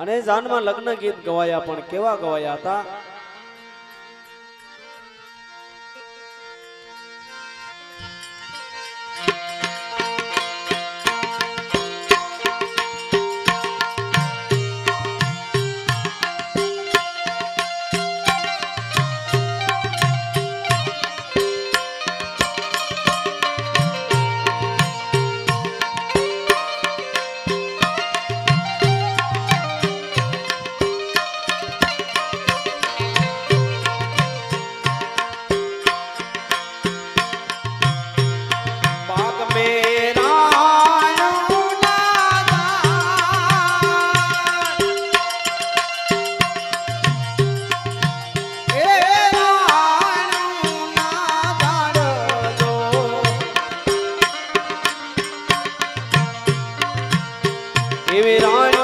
અને જાનમાં લગ્ન ગીત ગવાયા પણ કેવા ગવાયા હતા? એવી રાણી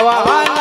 ¡Vamos!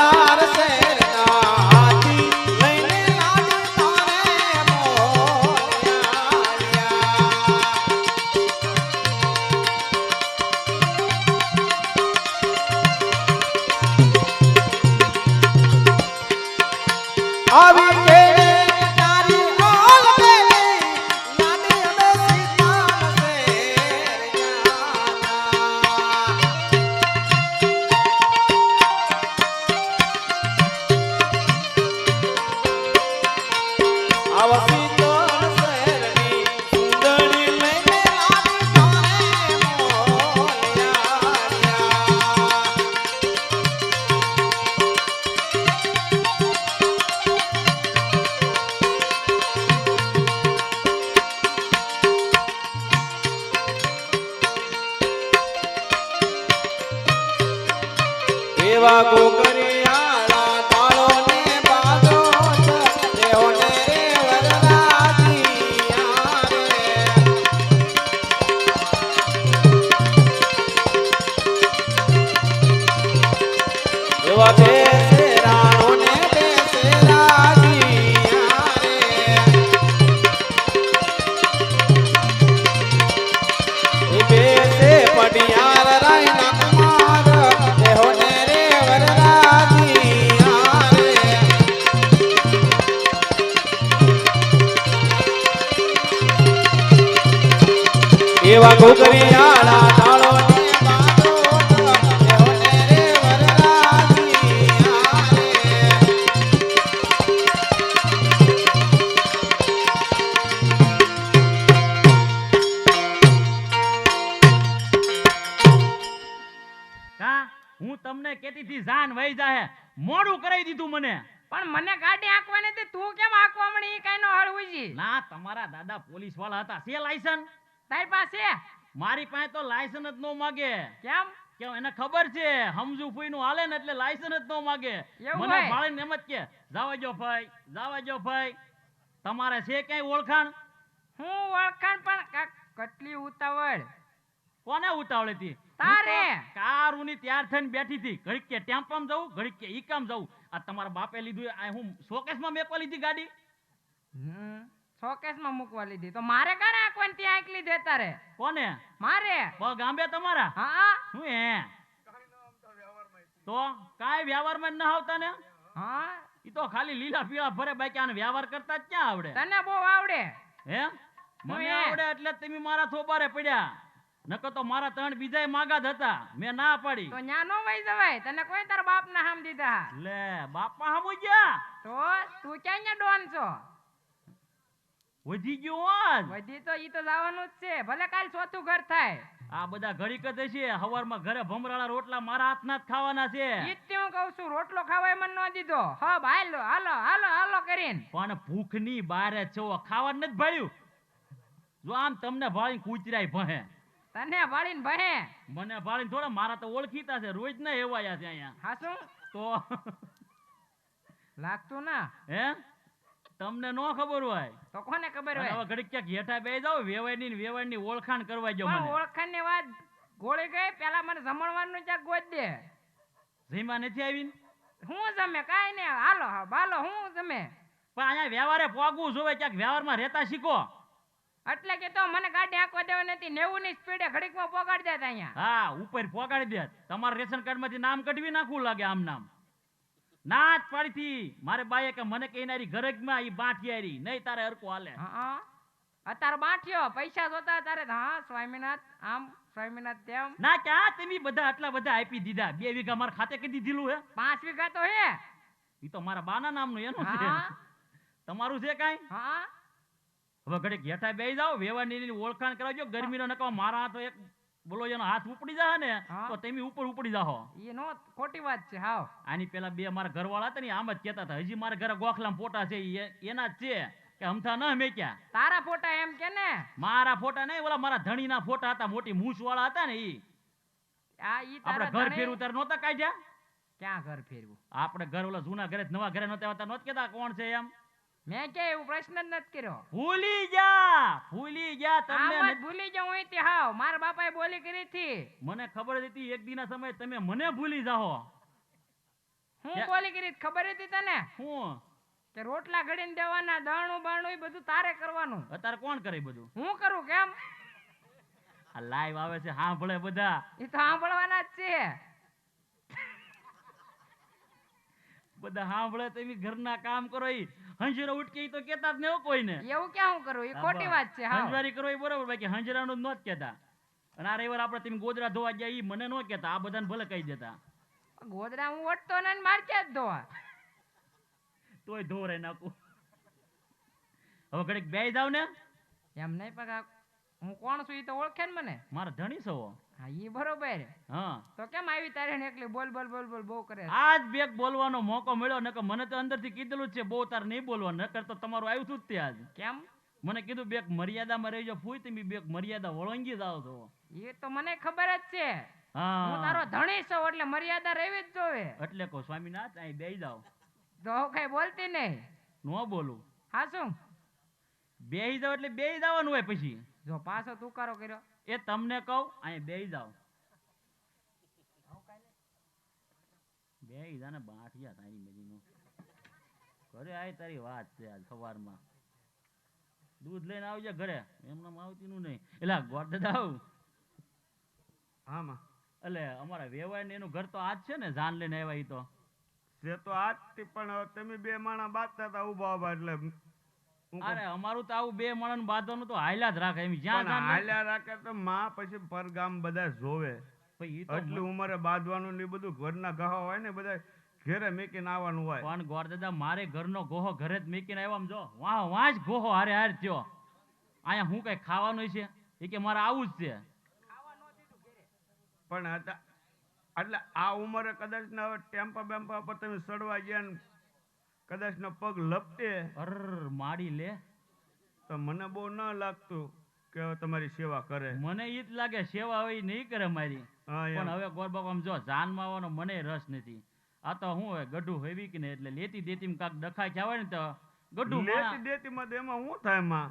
સેવા ગોકળ એવા ઘોઘરી હું તમને કેતી થી જાન વહી જાહે. મોડું કરાવી દીધું મને. પણ મને ગાડી આંકવાની તું કેમ આંકવા મળી ઈ કાંઈ નો હળ ઉજી ના તમારા દાદા પોલીસવાળા હતા. સે લાયસન તારી પાસે? મારી પાસે તો લાયસન્સ જ નો માગે. કેમ? કે એને ખબર છે હમજુ ફૂઈનું હાલે ને એટલે લાયસન્સ જ નો માગે. મને ભાળીને એમ જ કે જાવા જો ભાઈ જાવા જો ભાઈ. તમારે છે કઈ ઓળખાણ? હું ઓળખાણ પણ કેટલી ઉતાવળ? કોને ઉતાવળ હતી? તારે. કારુની ત્યાર થઈને બેઠી હતી. ઘડીક કે ટેમ્પામાં જવું ઘડીક કે ઈ કામ જવું. આ તમારા બાપે લીધું આ હું શોકેશમાં મેકવા લીધી ગાડી? હમ. શોકેસમાં મૂકવા લીધી. તો મારે કારે આંકવાની ત્યાં આંકલી દે તારે કોને? મારે. આંબે તમારા? હા. હું હે? તો કાંઈ વ્યવહારમાં ન આવતા ને? હા. ઈ તો ખાલી લીલા પીળા ભરે બાકી આને વ્યવહાર કરતા જ ક્યાં આવડે? તને બહુ આવડે. હે? મને આવડે એટલે તમે મારા થોબારે પડ્યા. નકર તો મારા ત્રણ બીજા માગા જ હતા. મેં ના પાડી. તો ન્યા નો વઈ જવાય. તને કોઈ તાર બાપ ના હામ દીધા. લે બાપા હમુ ગયા? તો તું ક્યાં ડોન છો? વધી ગયું વધી તો ઈ તો જવાનું જ છે. ભલે કાલ ચોથું ઘર થાય. આ બધા ઘડીક જ હશે. હવારમાં ઘરે ભમરાળા રોટલા મારા હાથના જ ખાવાના છે. ઈ જ હું કહું છું રોટલો ખાવાય મને ન દીધો. હબ હાલો હાલો હાલો હાલો કરીને. પણ ભૂખની બારે છો ખાવા નથી ભાળ્યું. જો આમ તમને ભાળીને કૂતરાય ભહે. તને ભાળીને ભહે. મને ભાળીને થોડા મારા તો ઓળખીતા છે. રોજ ના એવાયા છે અહીંયા. હાસું તો લાગતું ના. હે? તમને નો ખબર હોય. તો કોને ખબર હોય? હવે ઘડીક ક્યાંક હેઠા બે જાવ વેવાયની ને ઓળખાણ કરવા જો મને. ઓળખાણની વાત ગોળી ગઈ પેલા મને જમણવાનું ક્યાંક ગોત દે. જીમા નથી આવી હું જમે? કાંઈ ને હાલો બાલો હું જમે? પણ અહીંયા વ્યવહારે પોગવું જોવે ક્યાંક વ્યવહારમાં રહેતા શીખો. એટલે કે તો મને ગાડી આંકવા દેવા નથી નેવું ની સ્પીડે ઘડીકમાં પોગાડી દેતા અહીંયા. હા ઉપર પોગાડી દે તમારા રેશન કાર્ડમાંથી નામ કઢવી નાખવું લાગે આમ નામ. ના જ પાડીથી મારે બાઈએ કે મને કહીનારી ગરજમાં ઈ બાંઠિયારી નહીં તારે હરકો હાલે. હા અત્યારે બાંઠ્યો. પૈસા જોતા તારે હા સ્વામીનાથ આમ સ્વામીનાથ તેમ. ના ક્યાં તમે બધા આટલા બધા આપી દીધા. બે વીઘા મારા ખાતે કે દીધેલું હે. પાંચ વીઘા તો હે. ઈ તો મારા બાના નામનું એનું છે. હા. તમારું છે કાઈ? હા. હવે ઘડે ઘેઠા બેસી જાઓ વેવાની ઓળખાણ કરાવજો. ગરમીનો નકો મારા તો એક બોલો એનો હાથ ઉપડી જાય ને તો તમે ઉપર ઉપડી જાહો. એ નો ખોટી વાત છે હાવ. આની પેલા બે મારા ઘરવાળા હતા ને આમ જ કહેતા હતા હજી મારા ઘરે ગોખલામ ફોટા છે એના જ છે કે અમથા ન મેક્યા. તારા ફોટા એમ કે ને? મારા ફોટા નહીં ઓલા મારા ધણીના ફોટા હતા મોટી મૂછ વાળા હતા ને ઈ. આ ઈ તારા ઘર ફેરવું તાર નહોતા કાઢ્યા? ક્યાં ઘર ફેરવું? આપણે ઘર ઓલા જૂના ઘરે નવા ઘરે નહોતા આવતા નહોતા કેતા કોણ છે એમ? મેં કે એવું પ્રશ્ન જ નથી કર્યો. ભૂલી ગયા ભૂલી ગયા તમને ભૂલી જાઉં અહીંથી હાવ. મારા બાપાએ બોલી કરી હતી. મને ખબર હતી એક દિના સમય તમે મને ભૂલી જાઓ હું બોલી કરી ખબર હતી તને? હું? કે રોટલા ઘડીને દેવાના દાણું બાણું એ બધું તારે કરવાનું. અત્યારે કોણ કરે બધું? હું કરું કેમ? આ લાઈવ આવે છે સાંભળે બધા. એ તો સાંભળવાના જ છે. બધા સાંભળે તો એવી ઘરના કામ કરો ઈ. હંજરો ઉટકે તો કેતા જ ને કોઈને. એવું ક્યાં હું કરું? એ ખોટી વાત છે હંજવારી કરો એ બરોબર બાકી હંજરાનું જ નહોત કેતા. અને આ રવિવાર આપણે તમે ગોદરા ધોવા ગયા ઈ મને નો કેતા આ બધાને ભલે કહી દેતા. ગોદરા હું ઓટતો ને માર કે જ ધોવા. તોય ધોરે નાખું. હવે ઘડીક બે જાવ ને. એમ નહીં પગા હું કોણ છું એ તો ઓળખે ને મને. મારા ધણી છો? હા ઈ બરોબર. હા. તો કેમ આવી તારે ને એકલી બોલ બોલ બોલ બોલ બહુ કરે? આજ બેક બોલવાનો મોકો મળ્યો નકર મને તો અંદરથી કીધેલું જ છે બહુ તાર નહીં બોલવાનું નકર તો તમારું આવ્યું હતું જ તે આજ. કેમ? મને કીધું બેક મર્યાદામાં રહેજો ફૂઈ તમે બેક મર્યાદા વળંગી જાવ છો. એ તો મને ખબર જ છે. હા. હું તારો ધણી છું એટલે મર્યાદા રહેવી જ જોવે એટલે કહો સ્વામીનાથ અહીં બેહી જાવ તો કઈ બોલતી નહીં. ન બોલું. હા શું? બેહી જાવ એટલે બેહી જવાનું હોય પછી. જો પાછો તુકારો કર્યો. એ તમને કહું અહીં બે જાઓ. બે જા ને બાઠિયા તારી મેરીનું ઘરે આય તારી વાત છે આજ સવારમાં. દૂધ લઈને આવજે ઘરે. એમને આવતીનું નહીં. એટલે ગોડ દાવ આમાં? એટલે અમારા વેવાય ને એનું ઘર તો આજ છે ને જાન લઈને આવ્યા એ તો. જે તો આજથી પણ તમે બે માણા બાજતા હતા ઊભા ઊભા એટલે અરે અમારું તો આવું બે મણન બાંધવાનું તો હાલ્યા જ રાખે એમ. જ્યાં હાલ્યા રાખે તો માં પછી પરગામ બધા જોવે. એટલી ઉંમરે બાંધવાનું ને બધું ઘરના ગહા હોય ને બધા ઘેરે મેકીને આવવાનું હોય. પણ ગોરદાદા મારે ઘરનો ગોહો ઘરે જ મેકીને આવ્યા જો. વાહ વાહ જ ગોહો હારે હાર થયો. અહીંયા હું કઈ ખાવાનું છે એ કે મારે આવું જ છે. પણ એટલે આ ઉંમરે કદાચ ને હવે ટેમ્પા બેમ્પા પર તમે સડવા ગયા ને કદાચ નો પગ લપટે અર માડી લે. તો મને બહુ ન લાગતું કે તમારી સેવા કરે. મને ઈ જ લાગે સેવા હોય નહીં કરે મારી. પણ હવે ગોરબાપ જો જાનમાં માવાનો મને રસ નથી. આ તો હું હવે ગઢું હેવી કે નહીં? એટલે લેતી દેતી કાક ડખાઈ જવાય ને તો ગઢું લેતી દેતી માં એમાં શું થાયમાં?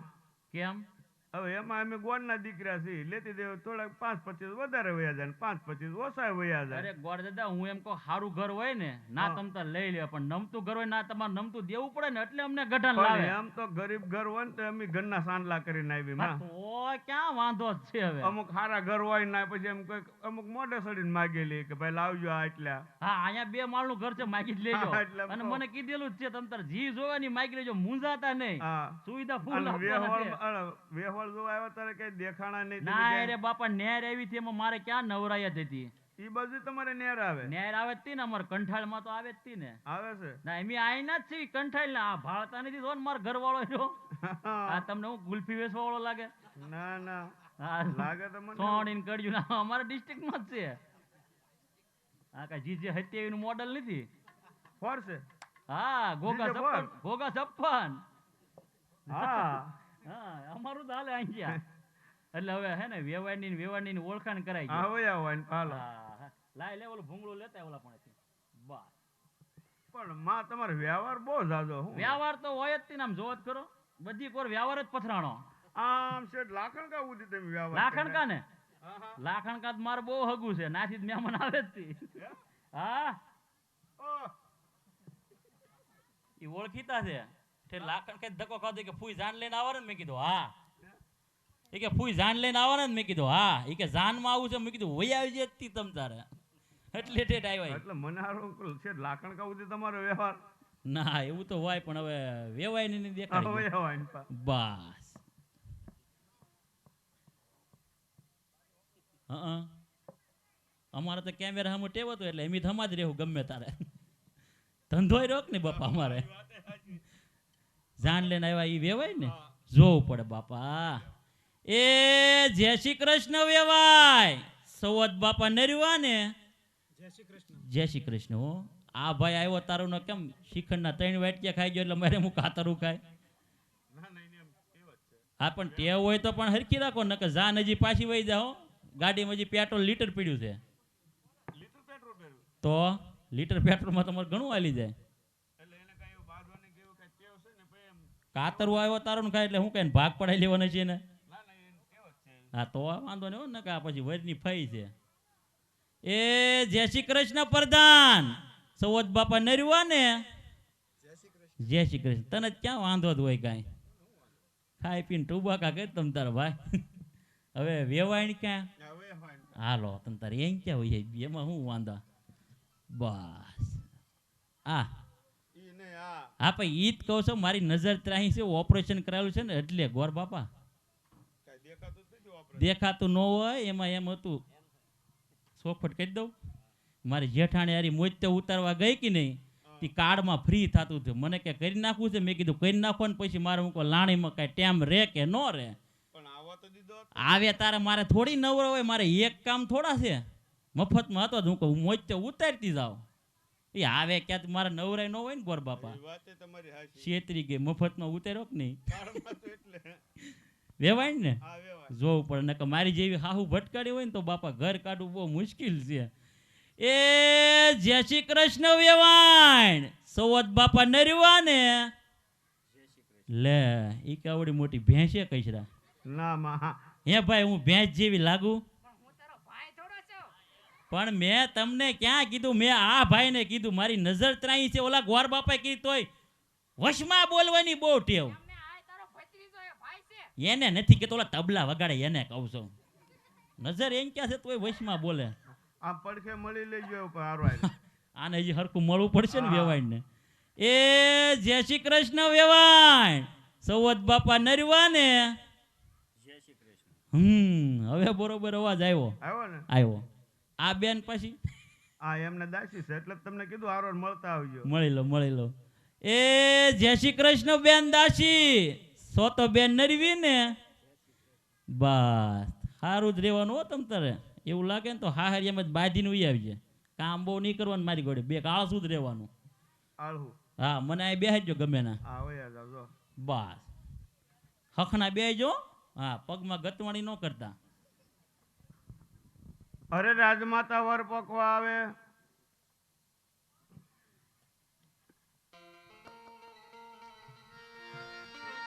કેમ? હવે એમાં અમે ગોળના દીકરા છીએ. લેતી દેવ થોડાક પાંચ પચીસ વધારે વયા જાય પાંચ પચીસ ઓછા વયા જાય. અરે ગોળ દાદા હું એમ કહું સારું ઘર હોય ને ના તમતા લઈ લે પણ નમતું ઘર હોય ના તમારે નમતું દેવું પડે ને એટલે અમને ગઢન લાવે. એમ તો ગરીબ ઘર હોય ને તો અમે ઘરના સાંડલા કરીને આવી માં. ઓ ક્યાં વાંધો છે હવે? અમુક સારા ઘર હોય ને પછી એમ કોઈ અમુક મોઢે સડીને માગેલી કે ભાઈ લાવજો આ એટલે. હા અહીંયા બે માળનું ઘર છે માગી જ લેજો. અને મને કીધેલું જ છે તમ તાર જી જોવાની માગી લેજો મૂંઝાતા નહીં. સુવિધા ફૂલ વેહોળ વેહોળ જોવા આવ્યા ત્યારે કઈ દેખાણા નહીં ના અરે બાપા નેર આવી હતી એમાં મારે ક્યાં નવરાય હતી ઈ બાજુ તમારે નેર આવે. નેર આવે જ ને અમારે કંઠાળમાં તો આવે જ તી ને. આવે છે. ના એમ આઈના જ છે કંઠાળ ના આ ભાળતા નથી જો ને મારો ઘરવાળો જો આ તમને હું ગુલ્ફી વેસવા વાળો લાગે? ના ના. લાગે તો મને. સોણીને કરજુ ના અમારા ડિસ્ટ્રિક્ટમાં જ છે. આ કાંઈ જીજે સત્યાવી નું મોડલ નથી? ફોર છે. હા ગોગા ચપ્પન ગોગા ચપ્પન હા. હા અમારું તો હાલે અહીંયા. એટલે હવે હે ને વેવાડની વેવાડની ની ઓળખાણ કરાઈ હા હોય હાલો. લાય લે ઓલું ભૂંગળું લેતા ઓલા પણ બસ. પણ માં તમારો વ્યવહાર બહુ જાજો વ્યવહાર તો હોય જ તે આમ જોવો જ ખરો. બધી કોર વ્યવહાર જ પથરાણો. આમ શેઠ લાખણ કા ઉધી તમે વ્યવહાર લાખણ કા ને હા, હા. લાખણ કા તો મારે બહુ હગું છે. નાથી જ મહેમાન આવે જ તી. હા? એ ઓળખીતા છે. તે લાખણ કે ધક્કો ખાધો કે ફૂઈ જાન લઈને આવો ને મેં કીધું હા. એ કે ફૂઈ જાન લઈને આવો ને મેં કીધું હા. એ કે જાનમાં આવું છે મેં કીધું વહી આવી જાય તી તમ તારે. એટલે ટેટ આવ્યા એટલે મને હારું શેઠ લાખણ કા ઉધી તમારો વ્યવહાર? ના એવું તો હોય પણ હવે વેવાય નહીં પા. બસ. હં અમારે તો કેમેરા હમ ટેવ હતો એટલે એમ થમા જ રહેવું ગમે તારે. ધંધોય રોક ને બાપા અમારે. જાન લઈને આવ્યા એ વેવાય ને? જોવું પડે બાપા. એ જય શ્રી કૃષ્ણ વેવાય. સૌદ બાપા નર્યા ને? જય શ્રી કૃષ્ણ. હો. આ ભાઈ આવ્યો તારું કેમ? શિખંડના ત્રણ વાટક્યા ખાઈ ગયો એટલે મારે હું કાતરું ખાય? હા પણ ટેવ હોય તો પણ હરખી રાખો નકર જાન હજી પાછી વહી જાઓ ગાડીમાં હજી પેટ્રોલ લીટર પીડ્યું છે. તો લીટર પેટ્રોલમાં તમારે ઘણું હાલી જાય એટલે એને કાંઈ એવું બાંધવાની કે એવું કાંઈ ટેવ છે ને પછી એમ કાતરું આવ્યો તારો ને ખાય એટલે હું કઈ ભાગ પડાવી લેવાનો છે ને હા, તો વાંધો નહીં ને કા પછી વરની ફઈ છે. એ જય શ્રી કૃષ્ણ પ્રધાન. સૌદ બાપા નર્યા ને? જય શ્રી કૃષ્ણ. તને ક્યાં વાંધો જ હોય કાંઈ? ખાઈ પીને ટુબાકા કે તમ તારા ભાઈ. હવે વેવાણ ક્યાં. હાલો, તમ તારે એમ ક્યાં હોય એમાં શું વાંધા? બસ. આ હા પણ ઈ જ કહું છું મારી નજર ત્રાહી છે ઓપરેશન કરાયેલું છે ને એટલે ગોર બાપા. દેખાતું ન હોય એમાં એમ હતું. સોફટ કહી દઉં. મારી જેઠાણી હારી મોજ તો ઉતારવા ગઈ કે નહીં તે કાર્ડમાં ફ્રી થતું હતું. મને કે કરી નાખવું છે? મેં કીધું કરી નાખો ને પછી મારે હું લાણીમાં કાંઈ ટેમ રહે કે ન રહે? આવા તારે મારે થોડી નવરો હોય મારે એક કામ થોડા છે. મફતમાં હતો હું કહું મોજ તો ઉતારતી જાઓ એ આવે ક્યાં મારા નવરાય ન હોય ને ગોર બાપા. એ. છેતરી ગઈ મફતમાં ઉતાર્યો કે નહીં? કાળમાં તો એટલે. વેવાય ને? જોવું પડે નકર મારી જેવી હાહુ ભટકાડી હોય ને તો બાપા ઘર કાઢવું બહુ મુશ્કેલ છે. એ જય શ્રી કૃષ્ણ વેવાણ. સૌવત બાપા નરવા ને લે ઈ કાવડી મોટી ભેંસે કઈશરા ના માં. હા. હે ભાઈ હું ભેંસ જેવી લાગુ પણ હું તારો ભાઈ થોડો છું પણ મેં તમને ક્યાં કીધું? મેં આ ભાઈને કીધું મારી નજર ત્રાઈ છે ઓલા ગોર બાપાએ કીધું તોય વશમાં બોલવાની બહુ ટેવ. એમને આ તારો ભત્રીજો એ ભાઈ છે. એને નથી કે ઓલા તબલા વગાડે એને કહું છું. નજર એમ ક્યાં છે તોય વશમાં બોલે. આમ પડખે મળી લેજો. આને હજી હરખું મળવું પડશે ને વેવાઈને વેવાણને. એ જય શ્રી કૃષ્ણ વેવાણ. સૌવત બાપા નરવા ને હમ હવે બરોબર અવાજ આવ્યો. આવ્યો ને? આવ્યો. આ બેન પછી? આ એમને દાસી છે એટલે તમને કીધું હારો મળતા આવજો. મળી લો મળી લો. એ જય શ્રી કૃષ્ણ બેન દાસી. સો તો બેન નરવી ને. બસ સારું જ રહેવાનું હો તમ તારે. એવું લાગે ને તો હાહરિયામાં જ બાંધીને ઉઈ આવજે. કામ બહુ નહીં કરવાનું મારી ઘોડે. બે આળસું જ રહેવાનું. હા મને આ બેહાડજો ગમે ના. બસ. હખના બેહજો હા પગમાં ગતવાણી ન કરતા. અરે રાજમાતા વર પકવા આવે?